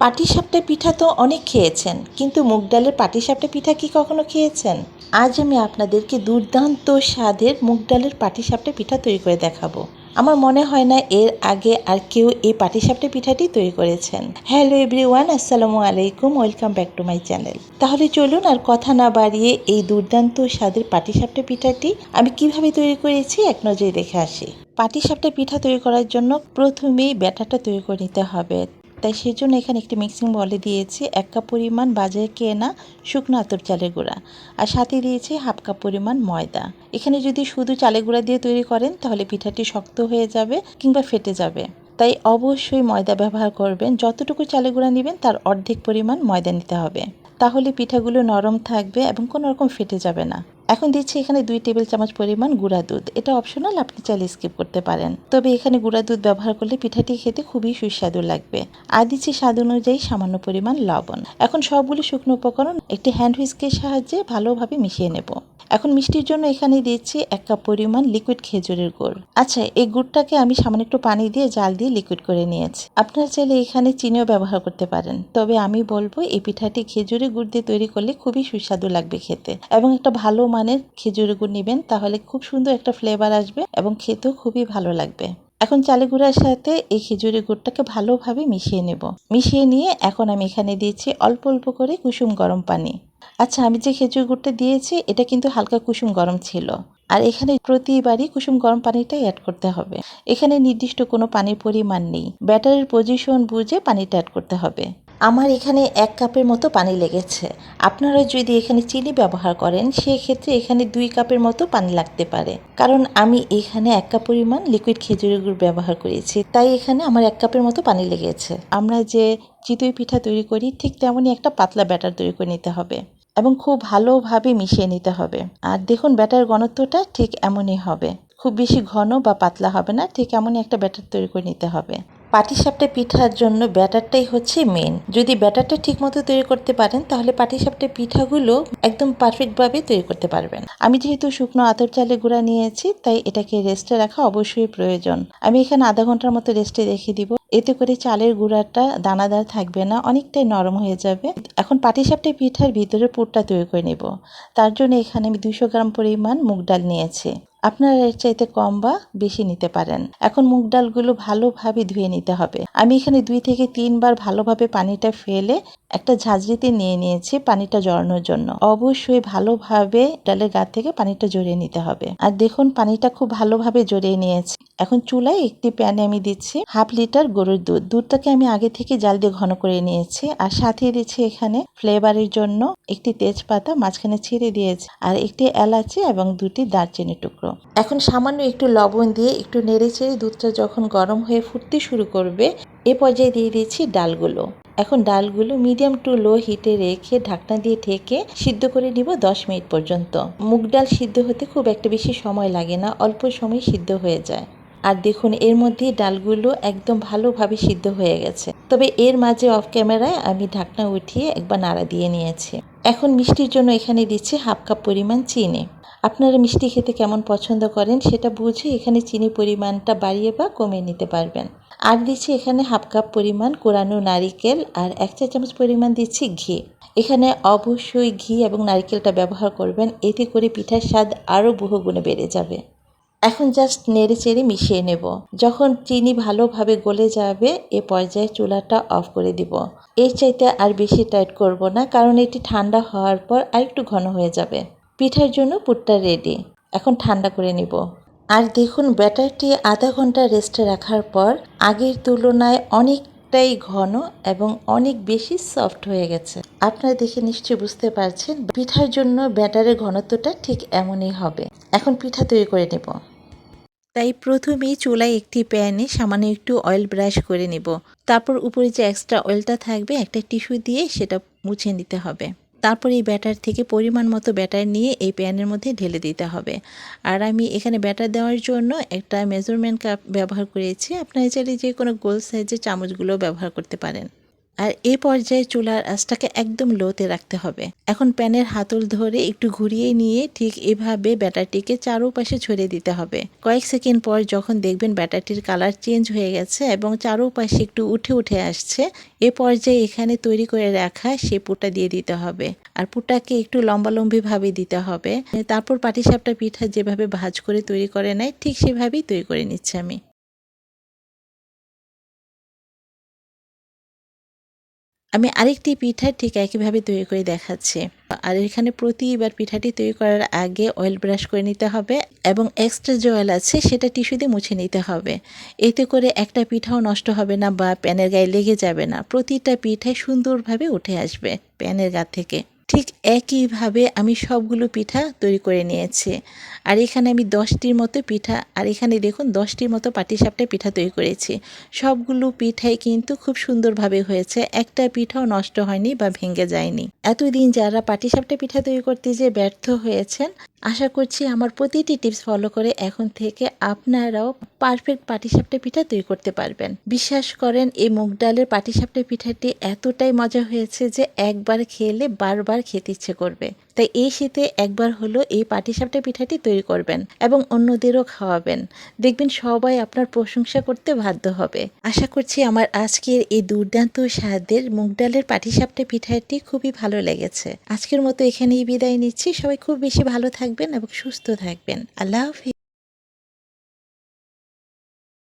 পাটিসাপটা পিঠা তো অনেক খেয়েছেন, কিন্তু মুগ ডালের পাটিসাপটা পিঠা কি কখনো খেয়েছেন? আজ আমি আপনাদেরকে দুর্দান্ত স্বাদের মুগ ডালের পাটিসাপটা পিঠা তৈরি করে দেখাবো। আমার মনে হয় না এর আগে আর কেউ এই পাটিসাপটা পিঠাটি তৈরি করেছেন। হ্যালো এভরিওয়ান, আসসালামু আলাইকুম, welcome back to my channel. তাহলে চলুন আর কথা না বাড়িয়ে এই দুর্দান্ত স্বাদের পাটিসাপটা পিঠাটি আমি কীভাবে তৈরি করেছি এক নজরে দেখে আসি। পাটিসাপটা পিঠা তৈরি করার জন্য প্রথমেই ব্যাটারটা তৈরি করে নিতে হবে। তাই সেই জন্য এখানে একটি মিক্সিং বলে দিয়েছি এক কাপ পরিমাণ বাজারে কেনা শুকনো আতর চালের গুঁড়া আর সাথে দিয়েছি হাফ কাপ পরিমাণ ময়দা। এখানে যদি শুধু চালের গুঁড়া দিয়ে তৈরি করেন তাহলে পিঠাটি শক্ত হয়ে যাবে কিংবা ফেটে যাবে। তাই অবশ্যই ময়দা ব্যবহার করবেন। যতটুকু চালের গুঁড়া নেবেন তার অর্ধেক পরিমাণ ময়দা নিতে হবে। তাহলে পিঠাগুলো নরম থাকবে এবং কোনো রকম ফেটে যাবে না। এখন দিচ্ছি এখানে দুই টেবিল চামচ পরিমাণ গুঁড়া দুধ। এটা অপশনাল আপনি চাইলে স্কিপ করতে পারেন। তবে এখানে গুঁড়া দুধ ব্যবহার করলে পিঠাটি খেতে খুবই সুস্বাদু লাগবে। আর দিচ্ছি স্বাদ অনুযায়ী সামান্য পরিমাণ লবণ। এখন সবগুলি শুকনো উপকরণ একটি হ্যান্ড হুইস্কের সাহায্যে ভালোভাবে মিশিয়ে নেব। এখন মিষ্টির জন্য এখানে দিয়েছি এক কাপ পরিমাণ লিকুইড খেজুরের গুড়। আচ্ছা এই গুড়টাকে আমি সামান্য একটু পানি দিয়ে জাল দিয়ে লিকুইড করে নিয়েছি। আপনারা চাইলে এখানে চিনিও ব্যবহার করতে পারেন। তবে আমি বলব, এই পিঠাটি খেজুরের গুড় দিয়ে তৈরি করলে খুবই সুস্বাদু লাগবে খেতে। এবং একটা ভালো মানের খেজুরের গুড় নেবেন, তাহলে খুব সুন্দর একটা ফ্লেভার আসবে এবং খেতেও খুবই ভালো লাগবে। এখন চালে গুঁড়ার সাথে এই খেজুরের গুড়টাকে ভালোভাবে মিশিয়ে নেব। মিশিয়ে নিয়ে এখন আমি এখানে দিয়েছি অল্প অল্প করে কুসুম গরম পানি। আচ্ছা আমি যে খেজুর গুড়টা দিয়েছি, এটা কিন্তু হালকা কুসুম গরম ছিল। আর এখানে প্রতিবারই কুসুম গরম পানিটা অ্যাড করতে হবে। এখানে নির্দিষ্ট কোনো পানির পরিমাণ নেই। ব্যাটারের পজিশন বুঝে পানিটা অ্যাড করতে হবে। আমার এখানে এক কাপের মতো পানি লেগেছে। আপনারা যদি এখানে চিনি ব্যবহার করেন, সেক্ষেত্রে এখানে দুই কাপের মতো পানি লাগতে পারে। কারণ আমি এখানে এক কাপ পরিমাণ লিকুইড খেজুরের গুড় ব্যবহার করেছি। তাই এখানে আমার এক কাপের মতো পানি লেগেছে। আমরা যে চিতই পিঠা তৈরি করি, ঠিক তেমনই একটা পাতলা ব্যাটার তৈরি করে নিতে হবে। এবং খুব ভালোভাবে মিশিয়ে নিতে হবে। আর দেখুন, ব্যাটার ঘনত্বটা ঠিক এমনই হবে। খুব বেশি ঘন বা পাতলা হবে না, ঠিক এমনই একটা ব্যাটার তৈরি করে নিতে হবে। পাটিসাপটা পিঠার জন্য ব্যাটারটাই হচ্ছে মেন যদি ব্যাটারটা ঠিকমতো তৈরি করতে পারেন, তাহলে পাটিসাপটা পিঠাগুলো একদম পারফেক্টভাবে তৈরি করতে পারবেন। আমি যেহেতু শুকনো আতর চালের গুঁড়া নিয়েছি, তাই এটাকে রেস্টে রাখা অবশ্যই প্রয়োজন। আমি এখানে আধা ঘণ্টার মতো রেস্টে রেখে দিব। এতে করে চালের গুঁড়াটা দানাদার থাকবে না, অনেকটাই নরম হয়ে যাবে। এখন পাটিসাপটা পিঠার ভিতরে পুরটা তৈরি করে নেব। তার জন্য এখানে আমি দুশো গ্রাম পরিমাণ মুগ ডাল নিয়েছি। আপনারা এর চাইতে কম বা বেশি নিতে পারেন। এখন মুগ ডালগুলো ভালোভাবে ধুয়ে নিতে হবে। আমি এখানে দুই থেকে তিনবার ভালোভাবে পানিটা ফেলে একটা ঝাঁঝরিতে নিয়ে নিয়েছি পানিটা জড়ানোর জন্য। অবশ্যই ভালোভাবে ডালের গা থেকে পানিটা জড়িয়ে নিতে হবে। আর দেখুন, পানিটা খুব ভালোভাবে জড়িয়ে নিয়েছি। এখন চুলায় একটি প্যানে আমি দিচ্ছি হাফ লিটার গরুর দুধ। দুধটাকে আমি আগে থেকে জাল দিয়ে ঘন করে নিয়েছি আর সাথে দিচ্ছি এখানে ফ্লেভারের জন্য একটি তেজপাতা, মাঝখানে ছিঁড়ে দিয়েছি। আর একটি এলাচি এবং দুটি দারচিনি টুকরো। এখন সামান্য একটু লবণ দিয়ে একটু নেড়ে চেড়ে দুধটা যখন গরম হয়ে ফুটতে শুরু করবে, এ পর্যায়ে দিয়ে দিয়েছি ডালগুলো। এখন ডালগুলো মিডিয়াম টু লো হিটে রেখে ঢাকনা দিয়ে ঢেকে সিদ্ধ করে নিব দশ মিনিট পর্যন্ত। মুগ ডাল সিদ্ধ হতে খুব একটা বেশি সময় লাগে না, অল্প সময় সিদ্ধ হয়ে যায়। আর দেখুন, এর মধ্যে ডালগুলো একদম ভালোভাবে সিদ্ধ হয়ে গেছে। তবে এর মাঝে অফ ক্যামেরায় আমি ঢাকনা উঠিয়ে একবার নাড়া দিয়ে নিয়েছি। এখন মিষ্টির জন্য এখানে দিচ্ছি হাফ কাপ পরিমাণ চিনি। আপনারা মিষ্টি খেতে কেমন পছন্দ করেন সেটা বুঝে এখানে চিনি পরিমাণটা বাড়িয়ে বা কমিয়ে নিতে পারবেন। আর দিচ্ছি এখানে হাফ কাপ পরিমাণ কোরানো নারিকেল আর এক চা চামচ পরিমাণ দিচ্ছি ঘি। এখানে অবশ্যই ঘি এবং নারিকেলটা ব্যবহার করবেন, এতে করে পিঠার স্বাদ আরও বহুগুণে বেড়ে যাবে। এখন জাস্ট নেড়ে চেড়ে মিশিয়ে নেব। যখন চিনি ভালোভাবে গলে যাবে, এ পর্যায়ে চুলাটা অফ করে দিব। এর চাইতে আর বেশি টাইট করব না, কারণ এটি ঠান্ডা হওয়ার পর আরেকটু ঘন হয়ে যাবে। পিঠার জন্য পুরটা রেডি এখন ঠান্ডা করে নিব। আর দেখুন, ব্যাটারটি আধা ঘণ্টা রেস্টে রাখার পর আগের তুলনায় অনেকটাই ঘন এবং অনেক বেশি সফট হয়ে গেছে। আপনারা দেখে নিশ্চয়ই বুঝতে পারছেন, পিঠার জন্য ব্যাটারের ঘনত্বটা ঠিক এমনই হবে। এখন পিঠা তৈরি করে নেব। তাই প্রথমেই চুলায় একটি প্যানে সামান্য একটু অয়েল ব্রাশ করে নেব। তারপর উপরে যে এক্সট্রা অয়েলটা থাকবে, একটা টিস্যু দিয়ে সেটা মুছে নিতে হবে। তারপর এই ব্যাটার থেকে পরিমাণ মতো ব্যাটার নিয়ে এই প্যানের মধ্যে ঢেলে দিতে হবে। আর আমি এখানে ব্যাটার দেওয়ার জন্য একটা মেজারমেন্ট কাপ ব্যবহার করেছি। আপনারা চাইলে যে কোনো গোল সাইজের চামচগুলো ব্যবহার করতে পারেন। আর এ পর্যায়ে চুলার আঁচটাকে একদম লোতে রাখতে হবে। এখন প্যানের হাতল ধরে একটু ঘুরিয়ে নিয়ে ঠিক এভাবে ব্যাটারটিকে চারোপাশে ছড়িয়ে দিতে হবে। কয়েক সেকেন্ড পর যখন দেখবেন ব্যাটারটির কালার চেঞ্জ হয়ে গেছে এবং চারোপাশে একটু উঠে উঠে আসছে, এ পর্যায়ে এখানে তৈরি করে রাখা সে পুরটা দিয়ে দিতে হবে। আর পুরটাকে একটু লম্বালম্বি ভাবে দিতে হবে। তারপর পাটিসাপটা পিঠা যেভাবে ভাজ করে তৈরি করে নেয়, ঠিক সেভাবেই তৈরি করে নিচ্ছি আমি। আমি আরেকটি পিঠা ঠিক একইভাবে তৈরি করে দেখাচ্ছি। আর এখানে প্রতিবার পিঠাটি তৈরি করার আগে অয়েল ব্রাশ করে নিতে হবে এবং এক্সট্রা যে অয়েল আছে সেটা টিস্যু দিয়ে মুছে নিতে হবে। এতে করে একটা পিঠাও নষ্ট হবে না বা প্যানের গায়ে লেগে যাবে না। প্রতিটা পিঠায় সুন্দরভাবে উঠে আসবে প্যানের গা থেকে। ঠিক একইভাবে আমি সবগুলো পিঠা তৈরি করে নিয়েছি। আর এখানে আমি দশটির মতো পিঠা, আর এখানে দেখুন দশটির মতো পাটিসাপটা পিঠা তৈরি করেছি। সবগুলো পিঠাই কিন্তু খুব সুন্দরভাবে হয়েছে। একটা পিঠাও নষ্ট হয়নি বা ভেঙে যায়নি। এতদিন যারা পাটিসাপটা পিঠা তৈরি করতে যে ব্যর্থ হয়েছেন, আশা করছি আমার প্রতিটি টিপস ফলো করে এখন থেকে আপনারাও পারফেক্ট পাটিসাপটা পিঠা তৈরি করতে পারবেন। বিশ্বাস করেন, এই মুগ ডালের পাটিসাপটা পিঠাটি এতটাই মজা হয়েছে যে একবার খেলে বারবার খেতে ইচ্ছে করবে। তাই এই শীতে একবার হলো এই পাটিসাপটা পিঠাটি তৈরি করবেন এবং অন্যদেরও খাওয়াবেন। দেখবেন সবাই আপনার প্রশংসা করতে বাধ্য হবে। আশা করছি আমার আজকের এই দুর্দান্ত স্বাদের মুগ ডালের পাটিসাপটা পিঠাটি খুবই ভালো লেগেছে। আজকের মতো এখানেই বিদায় নিচ্ছি। সবাই খুব বেশি ভালো থাকবেন এবং সুস্থ থাকবেন। আল্লাহ হাফিজ।